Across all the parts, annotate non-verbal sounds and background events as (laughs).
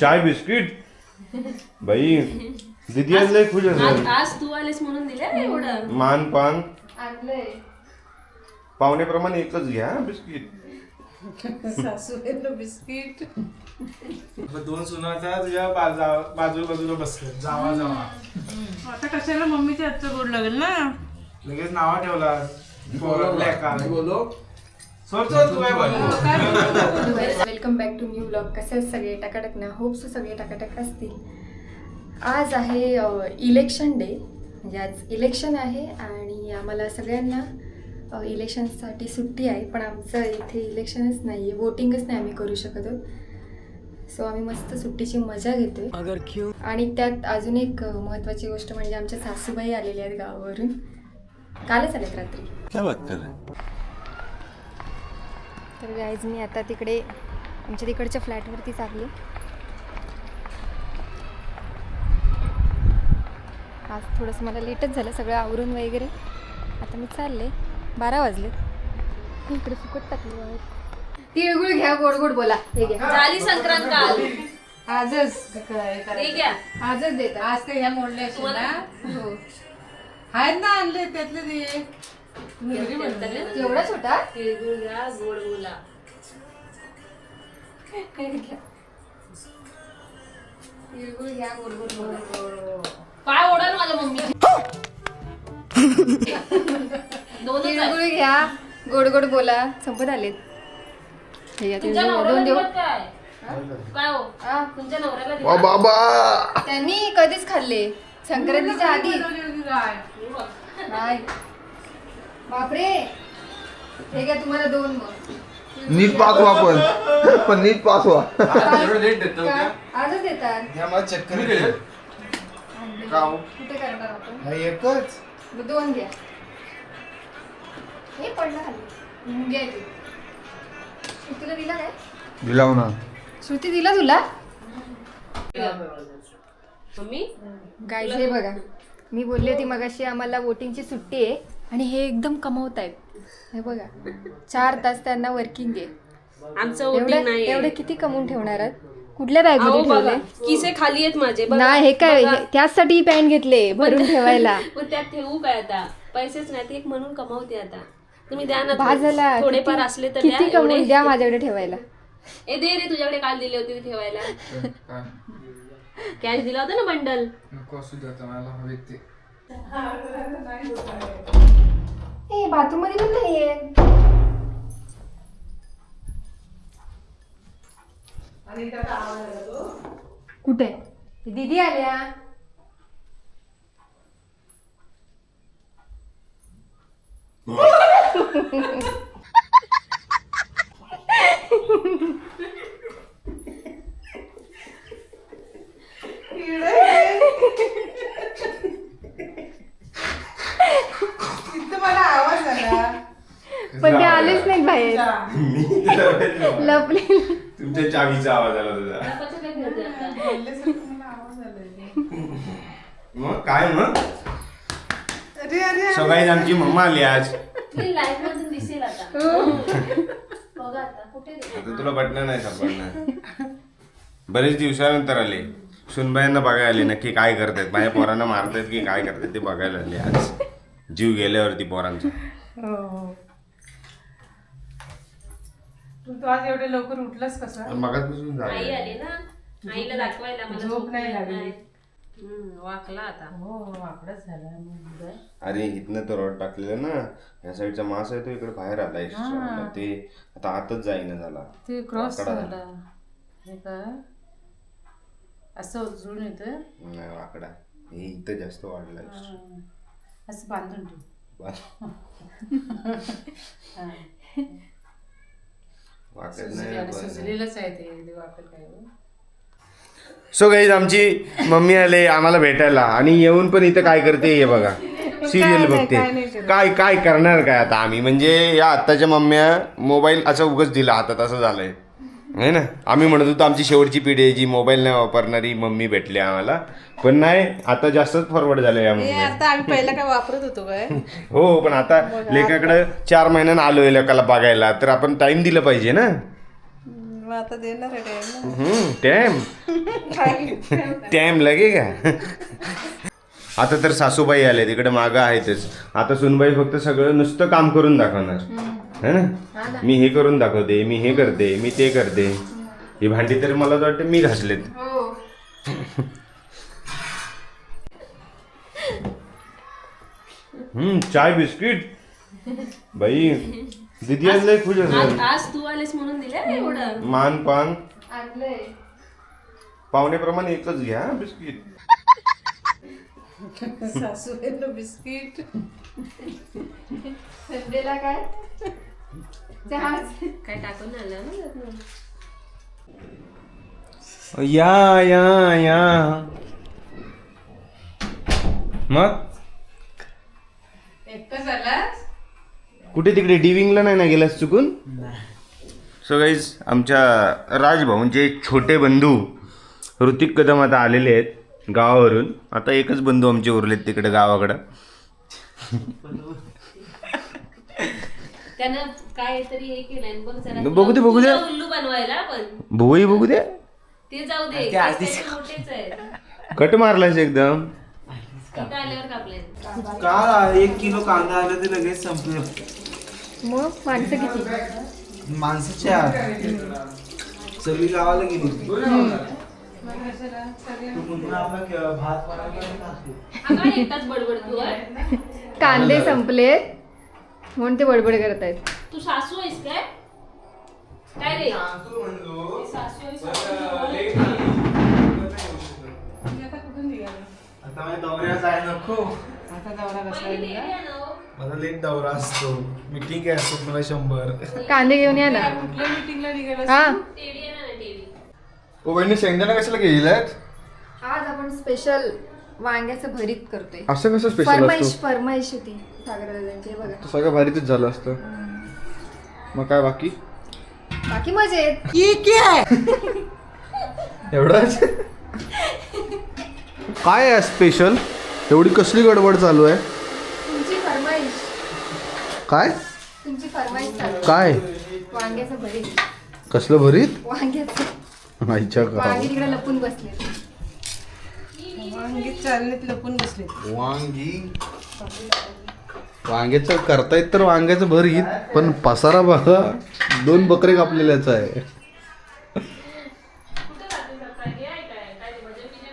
चाय biscuit? बाई दिदी आज लय खुश आज असेल. आज तू आलीस म्हणून दिले ना एवढं? मान पान? आणलंय. पाहुण्याप्रमाणे एकच घ्या हा, बिस्किट. सासूबाईला बिस्किट. मग दोन सुनाचा तुझ्या बाजा- बाजू बाजूला बसले जावा जावा. आता कशाला मम्मीच्या हातचं गोड लागेल ना? लगेच नावा ठेवला. बोलू welcome back to new blog कसे आहेत सगळे? टकाटक ना होप्स सगळे टकाटक असतील. आज आहे इलेक्शन डे म्हणजे आज इलेक्शन आहे आणि आम्हाला सगळ्यांना इलेक्शनसाठी सुट्टी आहे. पण आमचं इथे इलेक्शनच नाही आहे वोटिंगच नाही आम्ही करू शकत आहोत. सो आम्ही मस्त सुट्टीची मजा घेतोय. आणि त्यात अजून एक महत्त्वाची गोष्ट म्हणजे आमच्या सासूबाई आलेल्या आहेत गावावरून. कालच आलेत रात्री. तर गाईज मी आता तिकडे आमच्या तिकडच्या फ्लॅटवरती चालले. आज थोडंसं मला लेटच झालं सगळं आवरून वगैरे. आता मी चालले. बारा वाजले. इकडे फुकट टाकले आहेत तिळगुळ घ्या गोड गोड बोला. हे घ्या. झाली संक्रांत काल. आजच हे घ्या. आजच देतात. आज ते ह्या मोडले असेल ना? हो. आहेत ना आणले त्यातले ते. एवढा छोटा तिळगुळ घ्या गोड बोला. तिळगुळ घ्या गोड गोड बोला. पाय ओढा ना माझ्या मम्मी. दोनच आहे. तिळगुळ घ्या गोड गोड बोला. संपत आलेत. हे घ्या तुमच्या तिळगुळ. नवऱ्याला दोन देऊ. दिवत काय? काय हो हा, तुमच्या नवऱ्याला दिवत? बाबा! त्यांनी कधीच खाल्ले. संक्रांतीच्या आधी. नाही बापरे. हे घ्या तुम्हाला दोन मग. नीट पाचवा पण. पण नीट पाचवा का? आजच देतात. ह्या मला चक्कर येते. कुठे करणार आपण? हा एकच. मग दोन घ्या. हे पडलं खाली. मुंग्या येते श्रुतीला दिला काय? दिलाव ना श्रुती दिला तुला? मम्मी गाईज हे बघा. मी बोलली होती मगाशी आम्हाला वोटिंगची सुट्टी आहे. आणि हे एकदम कमवत आहेत हे बघा चार तास त्यांना वर्किंग आहे. आमचं एवढे नाही किती कमवून ठेवणार आहात? कुठल्या बॅगमध्ये ठेवले? किसे खाली आहेत माझे. बघा. नाही हे काय बघा. हे- त्याचसाठी पॅन्ट घेतले भरून ठेवायला. (laughs) पण त्यात ठेवू काय आता? पैसेच नाही ते एक म्हणून कमवते आता. तुम्ही द्या ना भाजला थोडेफार किती- असले तर किती द्या कमवून एवढे. द्या माझ्याकडे ठेवायला. ए दे रे तुझ्याकडे काल दिले होते ते ठेवायला. (laughs) कॅश दिला होता ना बंडल नको असू दे आता मला हवे ते. ए बाथरूममध्ये पण नाहीये. कुठे? दीदी आल्या तिथं मला आवाज आला पण ते (laughs) लपले तुमच्या चावीचा आवाज आला तुझा. मग काय मग? अरे अरे सगळी आमची मम्मा आली आज. लाईफ मधून दिसेल आता. हो. बघा आता कुठे गेले? आता तुला बटणं नाही सापडणार. बरेच दिवसानंतर आले. सुनबाईंना बघायला आले नक्की काय करतायत? माझ्या पोरांना मारतायत की काय करतायत ते बघायला आले आज. जीव गेल्यावरती पोरांचा. हो हो. तू आज एवढे लवकर उठलास कसा? मगाचपासून आई झालं आली ना? आईला दाखवायला मला झोप नाही लागली. हम्म, वाकला आता. हो वाकडच झाला. अरे इथनं तो रॉड टाकलेलं ना. या साईडचा मास आहे तो इकडे बाहेर आला extra. मग ते आता आतच जाईना झाला. ते क्रॉस वाकडा झाला. हे का असं उजळून येतं नाही वाकडा. हे इथं जास्त वाढला असं बांधून ठेव. (laughs) (laughs) नाही सुजलेलंच आहे ते हो. सो गाईज आमची मम्मी आले आम्हाला भेटायला. आणि येऊन पण इथं काय करते हे बघा. सिरियल बघते. काय काय करणार काय आता आम्ही? म्हणजे या आत्ताच्या मम्म्या मोबाईल असं उगच दिला हातात असं झालंय. आहे ना? आम्ही म्हणत होतो आमची शेवटची पिढी आहे जी मोबाईल नाही वापरणारी मम्मी भेटली आम्हाला. पण नाही आता जास्तच फॉरवर्ड झालं या हे मम्मी आता आम्ही पहिला काय वापरत होतो काय? (laughs) हो पण आता लेखाकडे चार महिन्यानं आलोय लेकाला बघायला तर आपण टाइम दिलं पाहिजे ना? मग आता देणार आहे टाइम टाइम लगेगा आता तर सासूबाई आले तिकडे मागं आहेतच. आता सुनबाई फक्त सगळं नुसतं काम करून दाखवणार. है ना? मी हे करून दाखवते मी हे करते मी ते करते. ही भांडी तर मला वाटतं मी घासलेत. हो. हम्म चाय बिस्किट. बाई दिदी आज लय खुश असेल. आज तू आलेस म्हणून दिले एवढं? मान पान. पाहुण्याप्रमाणे एकच घ्या बिस्किट. (laughs) सासू बिस्किट. संडेला काय? चहाच. काय टाकून आलं ना. या या या. मग? कुठे तिकडे? डिविंगला नाही ना गेलास चुकून? सो गाईज आमच्या राजभाऊंचे छोटे बंधू ऋतिक कदम आता आलेले आहेत. गावावरून. आता एकच बंधू आमचे उरलेत तिकडे गावाकडं. त्यानं काय तरी हे केलंय बघ जरा बघू दे, बघू दे. तुला उल्लू बनवायला पण. भुवई बघू दे. ते जाऊ दे मोठेच आहे कट मारलास एकदम. इथं आल्यावर कापले काल एक किलो कांदा आला ते लगेच संपले. मग माणसं किती? माणसं चार. सगळी गावाला गेली. एकटाच कांदे संपलेत म्हणून ते बडबड करत आहेत तू सासू आहेस काय? काय रे? सासू आहेस, आता कुठून निघाला आता माझ्या दौऱ्यात जायला नको. आता दौरा कसा पहिली निघाला? देवी आहे ना हो. माझा लेट दौरा असतो. मीटिंग असतो मला शंभर. कांदे घेऊन या ना. कुठल्या मिटिंगला निघाला हा. ओ बहिणी शेंगदाणा कशाला गेलात? आज आपण स्पेशल वांग्याचं भरीत करतोय. असं कसं स्पेशल फरमाईश असतो? फरमाईश होती सागर दादांची बघा. तर सगळं भारीतच झालं असतं. मग काय बाकी? बाकी मजेत. एवढंच? काय आहे स्पेशल एवढी कसली गडबड चालू आहे? तुमची फरमाईश. काय? तुमची फरमाईश चालू काय? वांग्याचं भरीत. कसलं भरीत? वांग्याचं. आईच्या. वांगे तिकडे लपून बसले. वांगी चालणीत लपून बसले. वांगी? वांग्याचं करतायत तर वांग्याचं भरीत पण पसारा बघा दोन बकरे कापलेल्याच आहे.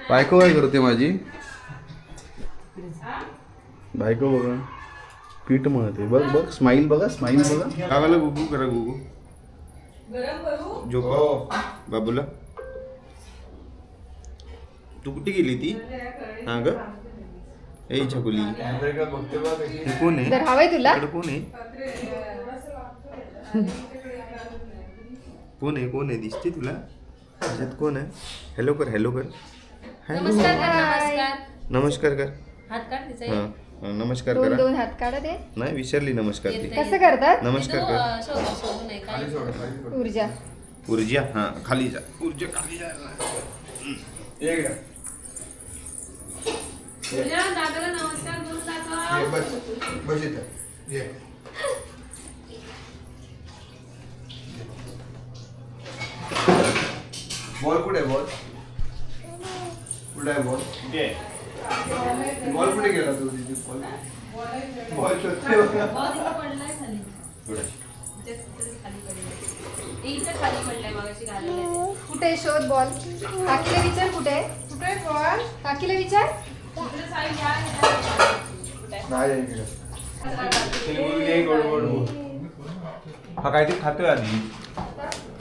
बायको काय करते माझी? बायको बघा. पीठ मळते. बघ बघ स्माईल बघा स्माईल बघा. गावाला गुगू? करा गुगू. झोपा. बाबूला. तू कुठे गेली ती? हा ग? ए छकुली. हे कोण आहे? तर हवंय तुला? इकडं कोण आहे? कोण आहे? कोण आहे? दिसते तुला? त्याच्यात कोण आहे? हॅलो कर हॅलो कर. हॅलो नमस्कार कर नमस्कार. नमस्कार कर. हात काढ तिचा हा हा, नमस्कार दोन करा. दोन हात काढा ते. नाही विसरली नमस्कार ती. कसं करतात? नमस्कार कर. अं, काय ऊर्जा. ऊर्जा हा खाली जा. ऊर्जा खाली जा. दादाला नमस्कार करून दाखव बॉल कुठे बॉल? कुठे आहे बॉल? बॉल कुठे गेला तू बॉल. बॉल शोधते बघा. बॉल इथे पडलाय खाली. इथे कुठेतरी खाली पडलाय. इथे खाली पडलाय मगाशी घालायला ते. कुठे शोध बॉल? काकीला विचार कुठे कुठे बॉल? काकीला विचार. हा काय ते खातोय आधी.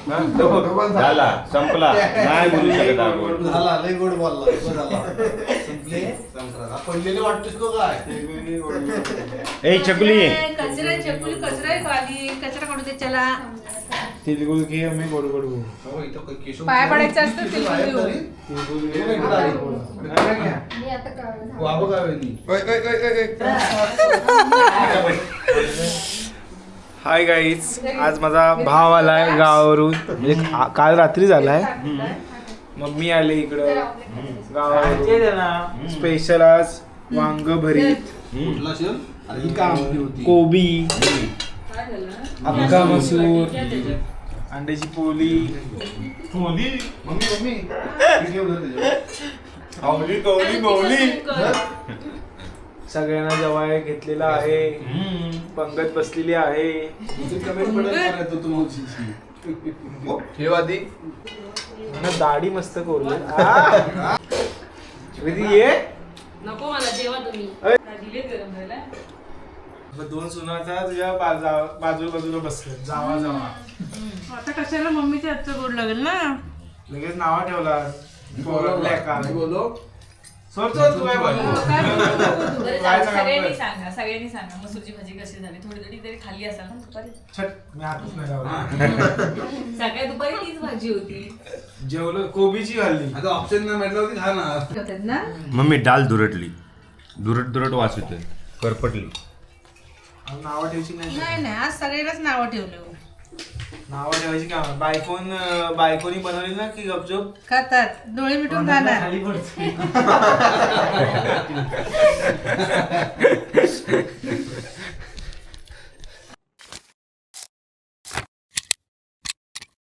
हा, तो. झाला संपला. नाही बोलू शकत आपण. झाला लय गोड बॉल संपले? संपला. पडलेले वाटतेस तो काय? ए चकुली. कचरा चकुली कचरा आहे खाली कचरा काढू दे चला. तिलगुल की मी गोड गोड बोल. पाय पडायचं असतं घेऊन. मी हाय गाईज आज माझा भाव आलाय गावावरून. म्हणजे आ- काल रात्री झालाय. मम्मी आले इकडं. गावावरून. स्पेशल आज वांग भरीत. ही कोबी. अक्का मसूर. अंड्याची पोली मम्मी मम्मी. त्याच्यावर? कौली कौली कौली सगळ्यांना जवाय घेतलेला आहे. पंगत बसलेली आहे. ठेव आधी. म्हणून दाढी मस्त करू (laughs) ये. नको मला जेवा तुम्ही. दोन सुनाचा तुझ्या बाजा- बाजू बाजूला बसतात जावा. जावा आता कशाला मम्मीच्या हातचं गोड लागेल ना? लगेच नावा ठेवला. पोरं black. बोलो. सोड सोड तू काय बोलली? बरं, काय (laughs) सांगा सगळ्यांनी बरं? सांगा सगळ्यांनी सांगा. मसूरची भाजी कशी झाली? थोडी थोडी तरी खाल्ली असाल ना दुपारी? छट मी हातच नाही लावला. (laughs) सगळ्या दुपारी तीच भाजी होती. जेवलो कोबीची खाल्ली. आता ऑप्शन नाही म्हटलं खाणार होतात ना? मम्मी डाल दुरटली. दुरट दुरट वास येतोय. करपटली. नावा ठेवायची नाही नाही नाही आज सगळ्यांनाच नावं ठेवले नावा ठेवायची काय बायकोन बायकोनी बनवली ना की गपचूप? खातात डोळे मिटून खाणार खाली पडते (laughs)